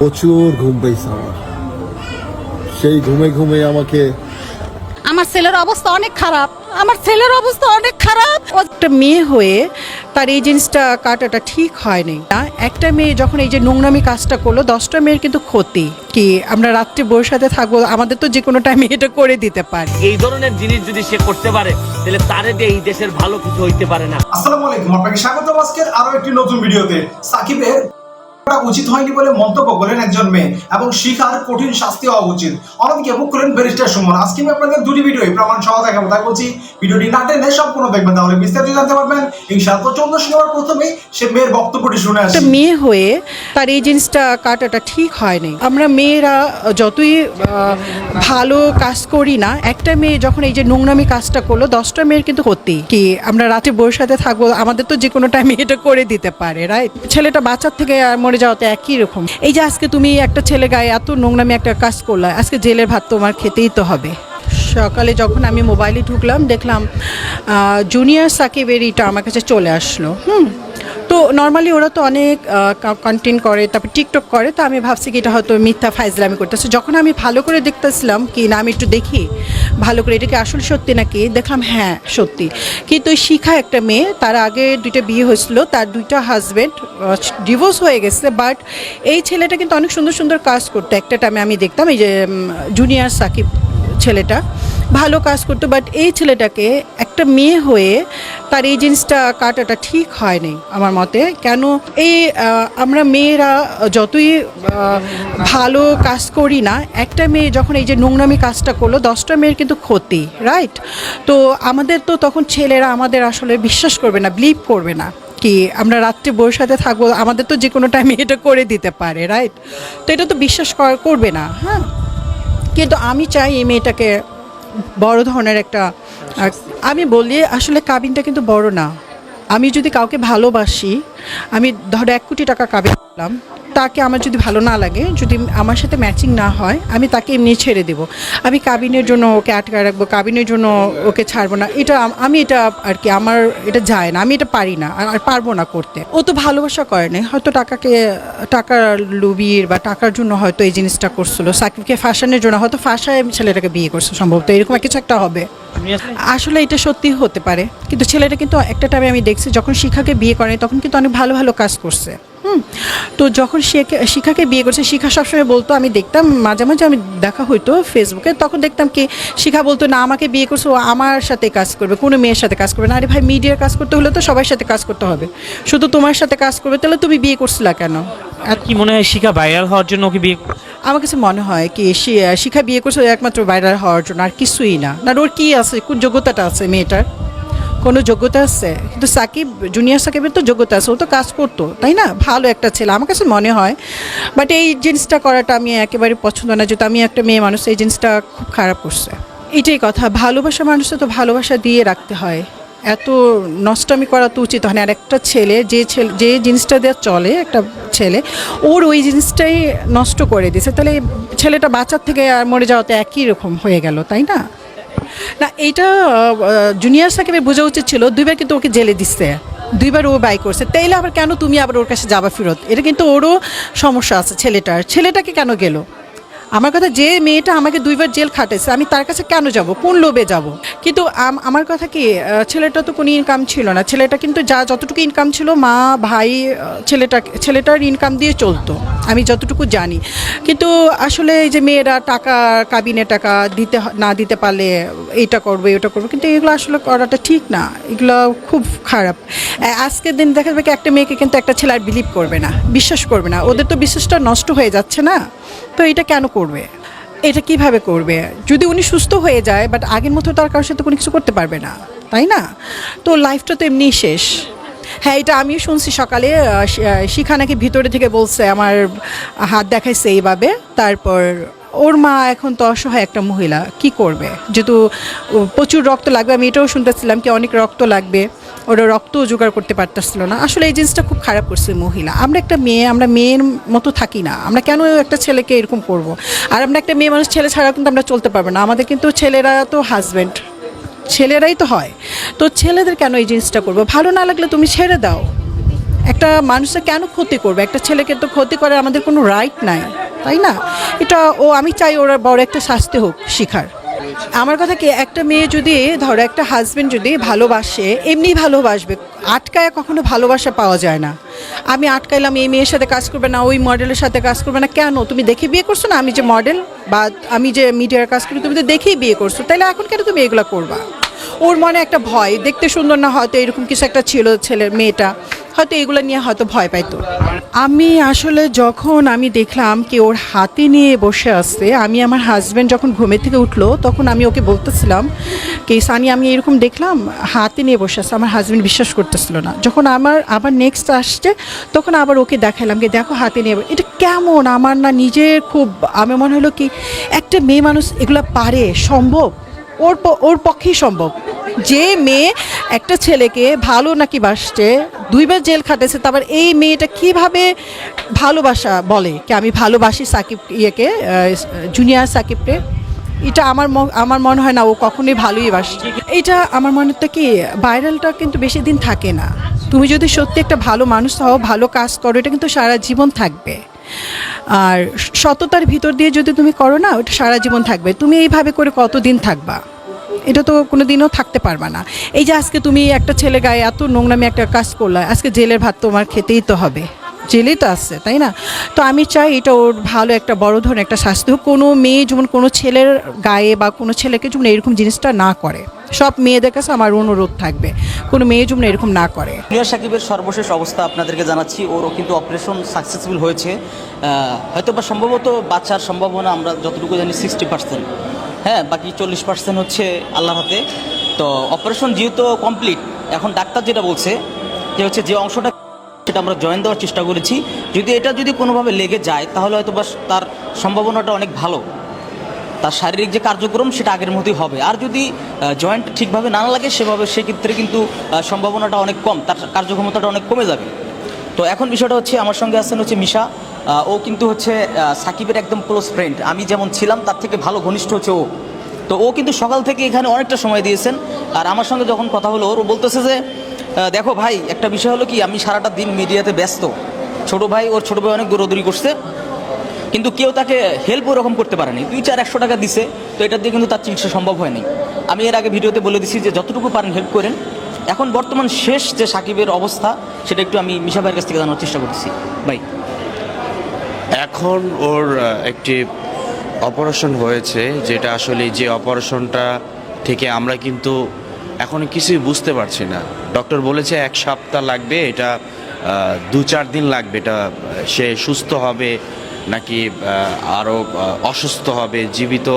প্রচুর ঘুম পেয়েছে আমার। সেই ঘুমে ঘুমে আমাকে আমার ছেলের অবস্থা অনেক খারাপ। আমার ছেলের অবস্থা অনেক খারাপ। একটা মেয়ে হয়ে তার এই জিনিসটা কাটাটা ঠিক হয়নি। না একটা মেয়ে যখন এই যে নোংরামি কাজটা করল দশটা মেয়ের কিন্তু ক্ষতি। কি আমরা রাত্রে বউর সাথে থাকব আমাদের তো যে কোনো টাইমে এটা করে দিতে পারে। এই ধরনের জিনিস যদি সে করতে পারে তাহলে তারে দিয়ে এই দেশের ভালো কিছু হইতে পারে না। আসসালামু আলাইকুম আপনাকে স্বাগত আজকের আরও একটি নতুন ভিডিওতে। সাকিবের উচিত হয়নি বলে মন্তব্য করেন একজন মেয়ে এবং শিখার কঠিন শাস্তি হওয়া উচিত। অন্যদিকে মুখ করেন ব্যারিস্টার সুমন। আজকে আমি আপনাদের দুটি ভিডিও প্রমাণ সহ দেখাবো। তাই বলছি, ভিডিওটি না টেনে সম্পূর্ণ দেখবেন, তাহলে বিস্তারিত জানতে পারবেন। ইনশাআল্লাহ, তো চন্দ্র সিনেমার প্রথমেই সে মেয়ের বক্তব্যটি শুনে আসি। মেয়ে হয়ে তার এই জিনিসটা কাটাটা ঠিক হয়নি। আমরা মেয়েরা যতই ভালো কাজ করি না, একটা মেয়ে যখন এই যে নোংরামি কাজটা করল, দশটা মেয়ের কিন্তু ক্ষতি কি, আমরা রাতে সাথে থাকব, আমাদের তো যে কোনো টাইমে এটা করে দিতে পারে রাইট ছেলেটা বাচ্চার থেকে মরে যাওয়াতে একই রকম। এই যে আজকে তুমি একটা ছেলে গায়ে এত নোংরামি একটা কাজ করলা, আজকে জেলের ভাত তোমার খেতেই তো হবে। সকালে যখন আমি মোবাইলে ঢুকলাম, দেখলাম জুনিয়র সাকিবের এটা আমার কাছে চলে আসলো। হুম। তো নর্মালি ওরা তো অনেক কন্টেন্ট করে, তারপর টিকটক করে, তো আমি ভাবছি কি এটা হয়তো মিথ্যা ফাইজলামি করতেছে। যখন আমি ভালো করে দেখতেছিলাম, কি না আমি একটু দেখি ভালো করে, এটা কি আসলে সত্যি নাকি? দেখলাম হ্যাঁ সত্যি। কিন্তু শিখা একটা মেয়ে, তার আগে দুইটা বিয়ে হয়েছিল, তার দুইটা হাজব্যান্ড ডিভোর্স হয়ে গেছে বাট এই ছেলেটা কিন্তু অনেক সুন্দর সুন্দর কাজ করতো। একটা টাইমে আমি দেখতাম, এই যে জুনিয়র সাকিব। ছেলেটা ভালো কাজ করতো বাট এই ছেলেটাকে একটা মেয়ে হয়ে তার এই জিনিসটা কাটাটা ঠিক হয়নি আমার মতে। কেন এই আমরা মেয়েরা যতই ভালো কাজ করি না, একটা মেয়ে যখন এই যে নোংরামি কাজটা করল, দশটা মেয়ের কিন্তু ক্ষতি রাইট তো আমাদের তো তখন ছেলেরা আমাদের আসলে বিশ্বাস করবে না বিলিভ করবে না কি আমরা রাত্রে বউর সাথে থাকব, আমাদের তো যে কোনো টাইমে এটা করে দিতে পারে রাইট তো এটা তো বিশ্বাস করা- করবে না হ্যাঁ? কিন্তু আমি চাই এই মেয়েটাকে বড় ধরনের একটা আমি বলি, আসলে কাবিনটা কিন্তু বড় না। আমি যদি কাউকে ভালোবাসি, আমি ধরো এক কোটি টাকা কাবিন করলাম। তাকে আমার যদি ভালো না লাগে, যদি আমার সাথে ম্যাচিং না হয়, আমি তাকে এমনি ছেড়ে দেব। আমি কাবিনের জন্য ওকে আটকা রাখব কাবিনের জন্য ওকে ছাড়বো না। এটা আমি এটা আর কি, আমার এটা যায় না, আমি এটা পারি না, আর পারব না করতে। ও তো ভালোবাসা করে না হয়তো টাকাকে, টাকার লুবির বা টাকার জন্য হয়তো এই জিনিসটা করছিল। সাকিবকে ফাঁসানোর জন্য, হয়তো ফাঁসায় ছেলেটাকে বিয়ে করছে সম্ভবত, এরকম কিছু একটা হবে। আসলে এটা সত্যি হতে পারে, কিন্তু ছেলেটা কিন্তু একটা টাইমে আমি দেখছি, যখন শিখাকে বিয়ে করে তখন কিন্তু অনেক ভালো ভালো কাজ করছে। হুম। তো যখন শিখাকে শিখাকে বিয়ে করছে শিখা সবসময় বলতো আমি দেখতাম মাঝে মাঝে আমি দেখা হইতো ফেসবুকে তখন দেখতাম কি শিখা বলতো না আমাকে বিয়ে করছে ও আমার সাথে কাজ করবে কোনো মেয়ের সাথে কাজ করবে না। আরে ভাই মিডিয়ার কাজ করতে হলে তো সবার সাথে কাজ করতে হবে। শুধু তোমার সাথে কাজ করবে তাহলে তুমি বিয়ে করছিলা কেন? কি মনে হয় শিখা ভাইরাল হওয়ার জন্য ওকে বিয়ে আমার কাছে মনে হয় কি শিখা বিয়ে করছে একমাত্র ভাইরাল হওয়ার জন্য আর কিছুই না। না ওর কি আছে কোন যোগ্যতাটা আছে মেয়েটার? কোনো যোগ্যতা আছে? কিন্তু সাকিব জুনিয়র সাকিবের তো যোগ্যতা আছে, ও তো কাজ করতো, তাই না? ভালো একটা ছেলে, আমার কাছে মনে হয়। বাট এই জিনিসটা করাটা আমি একেবারে পছন্দ না, যেহেতু আমি একটা মেয়ে মানুষ, এই জিনিসটা খুব খারাপ করছে। এটাই কথা, ভালোবাসা মানুষকে তো ভালোবাসা দিয়ে রাখতে হয়। এত নষ্টমি করা তো উচিত হয় না। আর একটা ছেলে, যে ছেলে, যে জিনিসটা দেওয়া চলে, একটা ছেলে, ওর ওই জিনিসটাই নষ্ট করে দিয়েছে। তাহলে ছেলেটা বাচ্চার থেকে আর মরে যাওয়াতে একই রকম হয়ে গেল, তাই না? না, এইটা জুনিয়র সাকিবের বোঝা উচিত ছিল, দুইবার কিন্তু ওকে জেলে দিচ্ছে দুইবার ও বাই করছে। তাইলে আবার কেন তুমি আবার ওর কাছে যাবা ফেরত? এটা কিন্তু ওরও সমস্যা আছে, ছেলেটার। ছেলেটাকে কেন গেল? আমার কথা যে মেয়েটা আমাকে দুইবার জেল খাটেছে আমি তার কাছে কেন যাব? কোন লোভে যাব? কিন্তু আমার কথা কি ছেলেটা তো কোনো ইনকাম ছিল না। ছেলেটা কিন্তু যা যতটুকু ইনকাম ছিল, মা, ভাই ছেলেটা ছেলেটার ইনকাম দিয়ে চলতো। আমি যতটুকু জানি। কিন্তু আসলে এই যে মেয়েরা টাকা, কাবিনে টাকা দিতে না দিতে পারলে এইটা করবে, ওটা করবে, কিন্তু এগুলো আসলে করাটা ঠিক না। এগুলো খুব খারাপ। আজকের দিন দেখা যাবে কি একটা মেয়েকে কিন্তু একটা ছেলে আর বিলিভ করবে না, বিশ্বাস করবে না। ওদের তো বিশ্বাসটা নষ্ট হয়ে যাচ্ছে না। তো এটা কেন করবে? এটা কীভাবে করবে? যদি উনি সুস্থ হয়ে যায় বাট আগের মতো তার কারোর সাথে কোনো কিছু করতে পারবে না, তাই না? তো লাইফটা তো এমনিই শেষ। হ্যাঁ এটা আমিও শুনছি সকালে শিখা নাকি ভিতরে থেকে বলছে, আমার হাত দেখাইছে এইভাবে। তারপর ওর মা এখন তো অসহায় একটা মহিলা, কি করবে? যেহেতু প্রচুর রক্ত লাগবে, আমি এটাও শুনতেছিলাম কি অনেক রক্ত লাগবে। ওরা রক্ত জোগাড় করতে পারতেছিল না। আসলে এই জিনিসটা খুব খারাপ করছে মহিলা। আমরা একটা মেয়ে, আমরা মেয়ের মতো থাকি না। আমরা কেন একটা ছেলেকে এরকম করব? আর আমরা একটা মেয়ে মানুষ, ছেলে ছাড়া কিন্তু আমরা চলতে পারব না। আমাদের কিন্তু ছেলেরা তো হাজব্যান্ড ছেলেরাই তো হয়। তো ছেলেদের কেন এই জিনিসটা করব? ভালো না লাগলে তুমি ছেড়ে দাও। একটা মানুষের কেন ক্ষতি করবে? একটা ছেলেকে তো ক্ষতি করার আমাদের কোনো রাইট নাই, তাই না? এটা ও, আমি চাই ওরা বড় একটা শাস্তি হোক, শিখার। আমার কথা কি, একটা মেয়ে যদি, ধরো একটা হাজবেন্ড যদি ভালোবাসে এমনি ভালোবাসবে, আটকায় কখনো ভালোবাসা পাওয়া যায় না। আমি আটকাইলাম, এই মেয়ের সাথে কাজ করবে না, ওই মডেলের সাথে কাজ করবে না, কেন? তুমি দেখে বিয়ে করছ না? আমি যে মডেল বা আমি যে মিডিয়ার কাজ করি, তুমি তো দেখেই বিয়ে করছ। তাহলে এখন কেন তুমি এগুলো করবা? ওর মনে একটা ভয়, দেখতে সুন্দর না হয়তো এরকম কিছু একটা ছিল ছেলের, মেয়েটা। হয়তো এগুলো নিয়ে হয়তো ভয় পাইতো। আমি আসলে যখন আমি দেখলাম কি ওর হাতে নিয়ে বসে আসছে আমি আমার হাজব্যান্ড যখন ঘুমের থেকে উঠল, তখন আমি ওকে বলতেছিলাম কি, সানি, আমি এরকম দেখলাম হাতে নিয়ে বসে আসছে আমার হাজব্যান্ড বিশ্বাস করতেছিল না। যখন আমার, আবার নেক্সট আসছে, তখন আবার ওকে দেখালাম কি, দেখো হাতে নিয়ে এটা কেমন? আমার না নিজের খুব আমার মনে হলো কি, একটা মেয়ে মানুষ এগুলো পারে, সম্ভব? ওর ওর পক্ষেই সম্ভব। যে মেয়ে একটা ছেলেকে ভালো নাকি বাসছে, দুইবার জেল খাটেছে, তারপর এই মেয়েটা কীভাবে ভালোবাসা বলে? কি আমি ভালোবাসি সাকিব ইয়েকে জুনিয়র সাকিবকে? এটা আমার আমার মনে হয় না, ও কখনোই ভালোই বাসছে। এটা আমার মনে হতো কি, ভাইরালটা কিন্তু বেশি দিন থাকে না। তুমি যদি সত্যি একটা ভালো মানুষ হও, ভালো কাজ করো, এটা কিন্তু সারা জীবন থাকবে। আর সততার ভিতর দিয়ে যদি তুমি করো না, ওটা সারা জীবন থাকবে। তুমি এইভাবে করে কতদিন থাকবা? এটা তো কোনো দিনও থাকতে পারবে না। এই যে আজকে তুমি একটা ছেলে গায়ে এত নোংরামি একটা কাজ করলা, আজকে জেলের ভাত তোমার খেতেই তো হবে। জেলেই তো আসছে তাই না? তো আমি চাই এটা ওর ভালো একটা, বড় ধরনের একটা শাস্তি হোক। কোনো মেয়ে যেমন কোনো ছেলের গায়ে বা কোনো ছেলেকে যেমন এরকম জিনিসটা না করে, সব মেয়েদের কাছে আমার অনুরোধ থাকবে। কোনো মেয়ে যেমন এরকম না করে। জুনিয়র সাকিবের সর্বশেষ অবস্থা আপনাদেরকে জানাচ্ছি, ওরও কিন্তু অপারেশন সাকসেসফুল হয়েছে। হয়তো বা সম্ভবত বাচ্চার সম্ভাবনা আমরা যতটুকু জানি সিক্সটি পার্সেন্ট হ্যাঁ বাকি চল্লিশ পার্সেন্ট হচ্ছে আল্লাহ হাতে। তো অপারেশন যেহেতু কমপ্লিট এখন ডাক্তার যেটা বলছে, যে হচ্ছে যে অংশটা সেটা আমরা জয়েন দেওয়ার চেষ্টা করেছি। যদি এটা যদি কোনোভাবে লেগে যায়, তাহলে হয়তো বা তার সম্ভাবনাটা অনেক ভালো। তার শারীরিক যে কার্যক্রম, সেটা আগের মতোই হবে। আর যদি জয়েন্ট ঠিকভাবে না লাগে, সেভাবে সেক্ষেত্রে কিন্তু সম্ভাবনাটা অনেক কম, তার কার্যক্ষমতাটা অনেক কমে যাবে। তো এখন বিষয়টা হচ্ছে, আমার সঙ্গে আছেন হচ্ছে মিশা। ও কিন্তু হচ্ছে সাকিবের একদম ক্লোজ ফ্রেন্ড আমি যেমন ছিলাম, তার থেকে ভালো ঘনিষ্ঠ হচ্ছে ও। তো ও কিন্তু সকাল থেকে এখানে অনেকটা সময় দিয়েছেন। আর আমার সঙ্গে যখন কথা হলো, ওর বলতেছে যে দেখো ভাই, একটা বিষয় হলো কি, আমি সারাটা দিন মিডিয়াতে ব্যস্ত। ছোট ভাই, ওর ছোট ভাই অনেক দৌড়দৌড়ি করছে। কিন্তু কেউ তাকে হেল্প ওরকম করতে পারেনি। দুই চার একশো টাকা দিছে, তো এটা দিয়ে কিন্তু তার চিকিৎসা সম্ভব হয়নি। আমি এর আগে ভিডিওতে বলে দিছি যে, যতটুকু পারেন হেল্প করেন। এখন বর্তমান শেষ যে সাকিবের অবস্থা, সেটা একটু আমি মিশা ভাইয়ের কাছ থেকে জানার চেষ্টা করতেছি। ভাই। এখন ওর একটি অপারেশন হয়েছে, যেটা আসলে যে অপারেশনটা থেকে আমরা কিন্তু এখন কিছুই বুঝতে পারছি না। ডক্টর বলেছে এক সপ্তাহ লাগবে, এটা দু চার দিন লাগবে, এটা সে সুস্থ হবে নাকি আরও অসুস্থ হবে, জীবিত,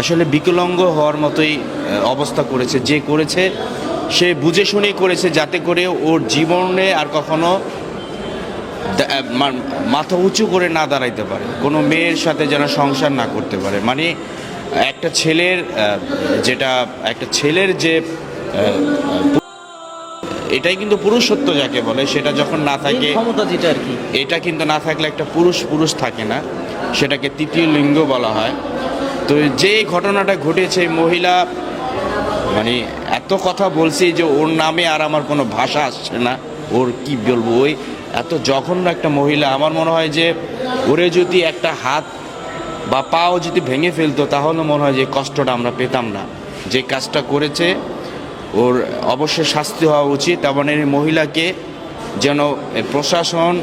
আসলে বিকলাঙ্গ হওয়ার মতোই অবস্থা করেছে, যে করেছে, সে বুঝে শুনেই করেছে, যাতে করে ওর জীবনে আর কখনো মাথা উঁচু করে না দাঁড়াইতে পারে। কোনো মেয়ের সাথে যেন সংসার না করতে পারে। মানে একটা ছেলের যেটা একটা ছেলের যে এটাই কিন্তু পুরুষত্ব যাকে বলে সেটা যখন না থাকে ক্ষমতা যেটা আর কি। এটা কিন্তু না থাকলে একটা পুরুষ পুরুষ থাকে না। সেটাকে তৃতীয় লিঙ্গ বলা হয়। তো যে ঘটনাটা ঘটেছে মহিলা মানে এত কথা বলছি যে ওর নামে আর আমার কোনো ভাষা আসছে না। ওর কি বলব ওই এত জঘন্য একটা মহিলা। আমার মনে হয় যে ওরে যদি একটা হাত বা পাও যদি ভেঙে ফেলতো, তাহলে মনে হয় যে কষ্টটা আমরা পেতাম না। যে কাজটা করেছে, ওর অবশ্যই শাস্তি হওয়া উচিত এবং এই মহিলাকে যেন প্রশাসন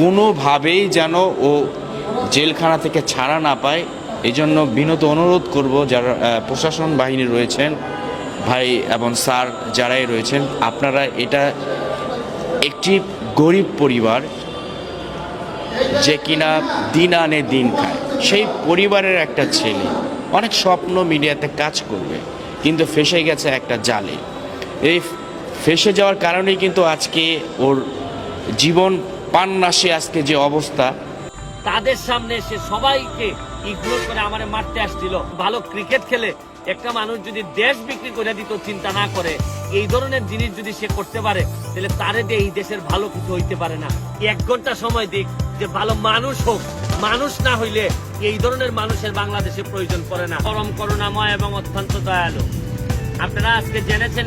কোনোভাবেই যেন ও জেলখানা থেকে ছাড়া না পায় এই জন্য বিনত অনুরোধ করব যারা প্রশাসন বাহিনী রয়েছেন, ভাই এবং স্যার যারাই রয়েছেন, আপনারা এটা একটি গরিব পরিবার যে কিনা দিন আনে দিন খায়। সেই পরিবারের একটা ছেলে অনেক স্বপ্ন মিডিয়াতে কাজ করবে, কিন্তু ফেসে গেছে একটা জালে। এই ফেসে যাওয়ার কারণেই কিন্তু আজকে ওর জীবন পান্নাসে আজকে যে অবস্থা। তাদের সামনে এসে সবাইকে ইগনোর করে আমারে মারতে আসছিল। ভালো ক্রিকেট খেলে একটা মানুষ যদি দেশ বিক্রি করে দিত, চিন্তা না করে এই ধরনের জিনিস যদি সে করতে পারে, তাহলে তারে দিয়ে এই দেশের ভালো কিছু হইতে পারে না। এক ঘণ্টা সময় দিক, যে ভালো মানুষ হোক, মানুষ না হইলে এই ধরনের মানুষের বাংলাদেশে প্রয়োজন পড়ে না। পরম করুণাময় এবং অত্যন্ত দয়ালু। আপনারা আজকে জেনেছেন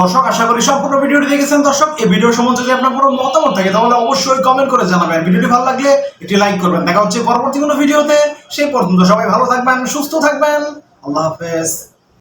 দর্শক, আশা করি সম্পূর্ণ ভিডিওটি দেখেছেন। দর্শক, এই ভিডিও সম্বন্ধে যদি আপনার কোনো মতামত থাকে, তাহলে অবশ্যই কমেন্ট করে জানাবেন। ভিডিওটি ভালো লাগলে একটি লাইক করবেন। দেখা হচ্ছে পরবর্তী কোনো ভিডিওতে। সেই পর্যন্ত সবাই ভালো থাকবেন, সুস্থ থাকবেন। আল্লাহ হাফেজ।